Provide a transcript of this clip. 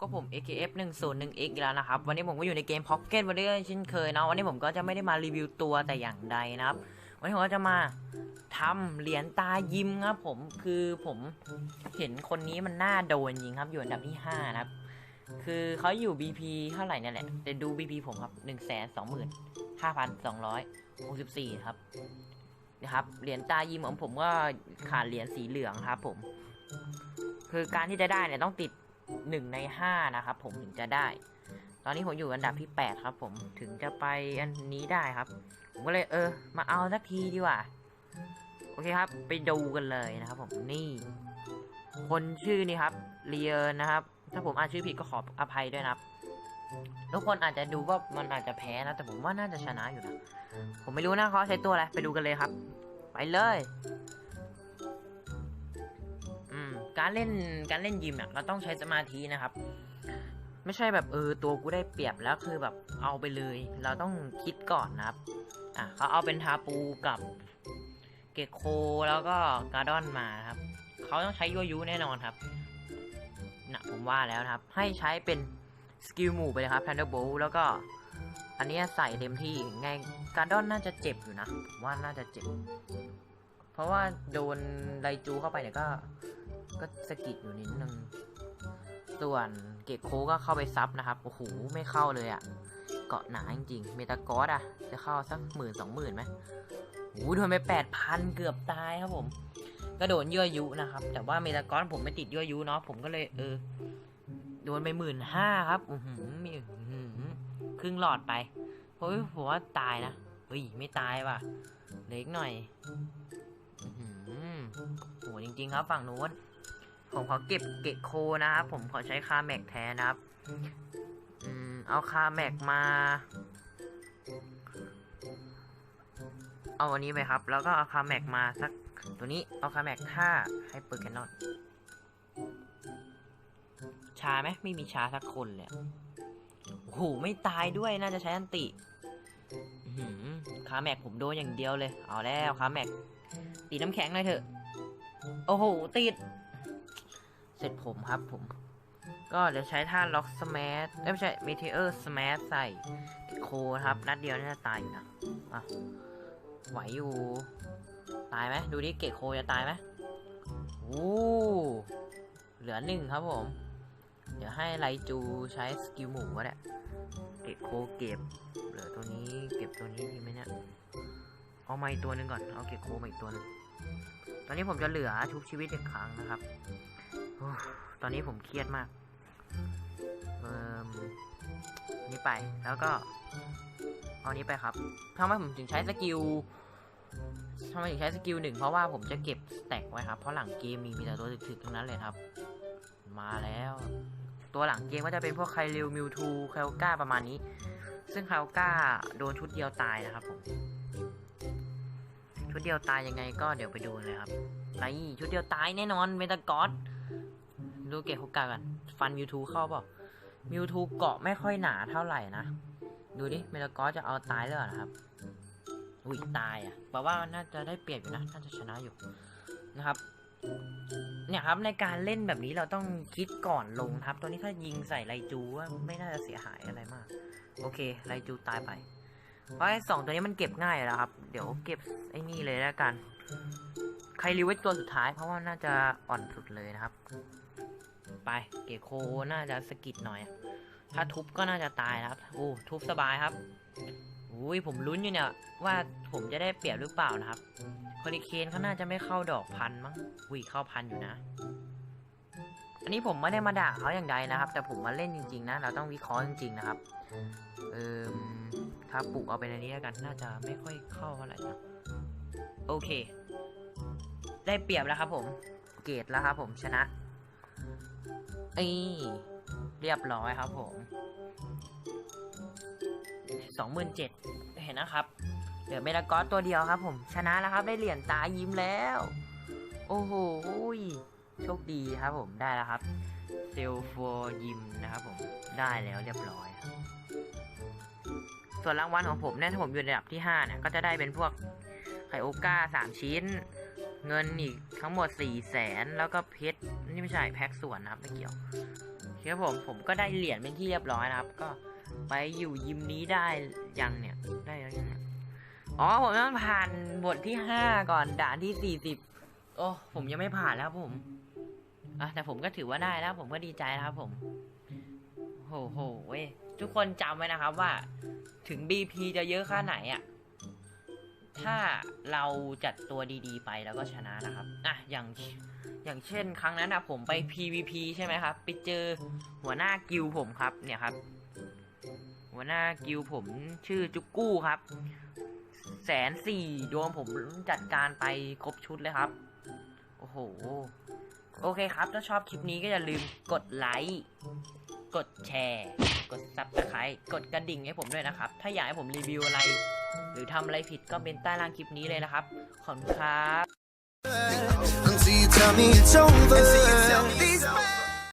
กับผม AKF 1 0 1 X แล้วนะครับ วันนี้ผมก็อยู่ในเกม Pocket วันนี้เช่นเคยเนาะวันนี้ผมก็จะไม่ได้มารีวิวตัวแต่อย่างใดนะครับ วันนี้ผมก็จะมาทำเหรียญตายิ้มครับผมคือผมเห็นคนนี้มันน่าโดนจริงครับ อยู่อันดับที่ 5 นะครับ คือเขาอยู่ BP เท่าไหร่เนี่ยแหละ แต่ดู BP ผมครับ 1 2 5 2 6 4 ครับนะครับเหรียญตายิ้มของผมก็ขาดเหรียญสีเหลืองครับผมคือการที่จะได้เนี่ยต้องติด หนึ่งในห้านะครับผมถึงจะได้ ตอนนี้ผมอยู่อันดับที่แปดครับ ผมถึงจะไปอันนี้ได้ครับ ผมก็เลยเออ มาเอาสักทีดีกว่า โอเคครับ ไปดูกันเลยนะครับ ผมนี่ คนชื่อนี่ครับเรียนนะครับ ถ้าผมอ่านชื่อผิดก็ขออภัยด้วยนะครับทุกคนอาจจะดูว่ามันอาจจะแพ้นะ แต่ผมว่าน่าจะชนะอยู่นะ ผมไม่รู้นะเขาใช้ตัวอะไร ไปดูกันเลยครับ ไปเลย การเล่นการเล่นยิมเนี่ยเราต้องใช้สมาธินะครับ ไม่ใช่แบบเออตัวกูได้เปรียบแล้วคือแบบเอาไปเลย เราต้องคิดก่อนนะครับอะเขาเอาเป็นทาปูกับเกกโคแล้วก็การ์ดอนมาครับเขาต้องใช้ยั่วยุแน่นอนครับนะผมว่าแล้วนะครับ ให้ใช้เป็นสกิลหมู่ไปเลยครับ Thunder Bolt แล้วก็อันนี้ใส่เต็มที่ไงการ์ดอนน่าจะเจ็บอยู่นะผมว่าน่าจะเจ็บ เพราะว่าโดนไดจูเข้าไปเนี่ยก็ ก็สะกิดอยู่นิดนึง ส่วนเกกโคก็เข้าไปซับนะครับ โอ้โห ไม่เข้าเลยอะ่ะ เกาะหนาจริงๆ เมตากอสอะ จะเข้าสักหมื่นสองหมื่นไหมโอ้โหโดนไปแปดพันเกือบตายครับผมก็โดนยั่วยุนะครับ แต่ว่าเมตากอสผมไม่ติดยั่วยุเนาะ ผมก็เลยเออ โดนไปหมื่นห้าครับอือหือมีอื้อหือครึ่งหลอดไปเฮ้ยผมว่าตายนะเฮ้ย ไม่ตายว่ะ เล็กหน่อย โหจริงๆครับฝั่งนู้น ผมขอเก็บเกะโคนะครับ ผมขอใช้คาแม็กแทนนะครับ อืม เอาคาแม็กมา เอาอันนี้ไปครับ แล้วก็เอาคาแม็กมาสักตัวนี้ เอาคาแม็กห้าให้เปิดแคนนอน ชาไหมไม่มีชาสักคนเลยโอ้โห ไม่ตายด้วย น่าจะใช้อันติคาแม็กผมโดนอย่างเดียวเลย เอาแล้วคาแม็กตีน้ำแข็งหน่อยเถอะ โอ้โห ติด เสร็จผมครับผม ก็เดี๋ยวใช้ท่าล็อกสมาร์ทไม่ใช่เมเทอร์สมาร์ทใส่โคครับ นัดเดียวน่าจะตายอยู่นะอะไหวอยู่ ตายไหมดูดิเกตโคจะตายไหมโอ้เหลือหนึ่งครับผม เดี๋ยวให้ไลจูใช้สกิลหมูก็ได้เกตโคเก็บ เหลือตัวนี้เก็บตัวนี้ดีไหมเนี่ย เอามาอีกตัวหนึ่งก่อน เอาเก็บโคมาอีกตัวหนึ่ง อนนี้ผมจะเหลือทุกชีวิตอีกครั้งนะครับอตอนนี้ผมเครียดมาก เอ่มนี่ไป แล้วก็ เอานี้ไปครับทำไมผมถึงใช้สกิลทำไมถึงใช้สกิลหนึ่งเพราะว่าผมจะเก็บสแต็กไว้ครับ เพราะหลังเกมมีมีแต่ตัวถึกๆทั้งนั้นเลยครับ มาแล้ว ตัวหลังเกมก็จะเป็นพวกไคลิวมิวทูไคลก้าประมาณนี้ ซึ่งไคลก้าโดนชุดเดียวตายนะครับผม ชุดเดียวตายยังไงก็เดี๋ยวไปดูเลยครับไรชุดเดียวตายแน่นอนเมตากอสดูเกะฮกกากันฟันมิวทูเข้าเปล่ามิวทูเกาะไม่ค่อยหนาเท่าไหร่นะ ดูดิเมตากอสจะเอาตายเลยนะครับ อุ้ยตายอะแปลว่าน่าจะได้เปรียบอยู่นะน่าจะชนะอยู่นะครับเนี่ยครับในการเล่นแบบนี้เราต้องคิดก่อนลงครับ ตัวนี้ถ้ายิงใส่ไรจูว่าไม่น่าจะเสียหายอะไรมาก โอเคไรจูตายไป เพราะไอ้สองตัวนี้มันเก็บง่ายแล้วครับ เดี๋ยวเก็บไอ้นี่เลยแล้วกัน ใครรีไว้ตัวสุดท้ายเพราะว่าน่าจะอ่อนสุดเลยนะครับ ไปเกโคน่าจะสกิดหน่อย ถ้าทุบก็น่าจะตายนะครับโอ้ทุบสบายครับอุ้ยผมลุ้นอยู่เนี่ยว่าผมจะได้เปรียบหรือเปล่านะครับคอริเคนเขาน่าจะไม่เข้าดอกพันมั้งอุ้ยเข้าพันอยู่นะ อันนี้ผมไม่ได้มาด่าเขาอย่างใดนะครับ แต่ผมมาเล่นจริง ๆ นะ เราต้องวิเคราะห์จริงๆนะครับ เอ่ มถ้าปลูกเอาไปในนี้แล้วกัน น่าจะไม่ค่อยเข้าเท่าไหร่นะโอเค ได้เปรียบแล้วครับผม เกรดแล้วครับผมชนะนี่เรียบร้อยครับผมสองหมื่นเจ็ดเห็นนะครับ เหลือเมตากอสตัวเดียวครับ ผม ชนะแล้วครับ ได้เหรียญตายิ้มแล้ว โอ้โหโชคดีครับผมได้แล้วครับเซลฟ์ยิมนะครับผมได้แล้วเรียบร้อย ส่วนรางวัลของผมเนี่ยถ้าผมอยู่ในระดับที่5เนี่ยก็จะได้เป็นพวกไคโอก้าสามชิ้น เงินอีกทั้งหมด4ี่แสนแล้วก็เพชรนี่ไม่ใช่แพ็กส่วนนะครับไม่เกี่ยวครับผมผมก็ได้เหรียญเป็นที่เรียบร้อยนะครับ ก็ไปอยู่ยิมนี้ได้ยังเนี่ยได้แล้วยังเนี่ยอ๋อผมต้องผ่านบทที่ห้าก่อนด่านที่สี่สิบโอ้ผมยังไม่ผ่านแล้วครับผมอะแต่ผมก็ถือว่าได้แล้ว ผมก็ดีใจนะครับผมโหโหเว้ย ทุกคนจำไว้นะครับว่า ถึง BP จะเยอะแค่ไหนอะถ้าเราจัดตัวดีๆ ไปแล้วก็ชนะนะครับ อะ อย่าง อย่างเช่น ครั้งนั้นอะผมไป PVP ใช่ไหมครับ ไปเจอหัวหน้ากิลผมครับ เนี่ยครับ หัวหน้ากิลผมชื่อจุกกู้ครับ แสนสี่ดวงผมจัดการไปครบชุดเลยครับ โอ้โห โอเคครับ ถ้าชอบคลิปนี้ก็อย่าลืมกดไลค์ กดแชร์ กดซับสไครต์กดกระดิ่งให้ผมด้วยนะครับ ถ้าอยากให้ผมรีวิวอะไร หรือทำอะไรผิดก็เป็นใต้ล่างคลิปนี้เลยนะครับ ขอบคุณครับ Until you tell me it's over.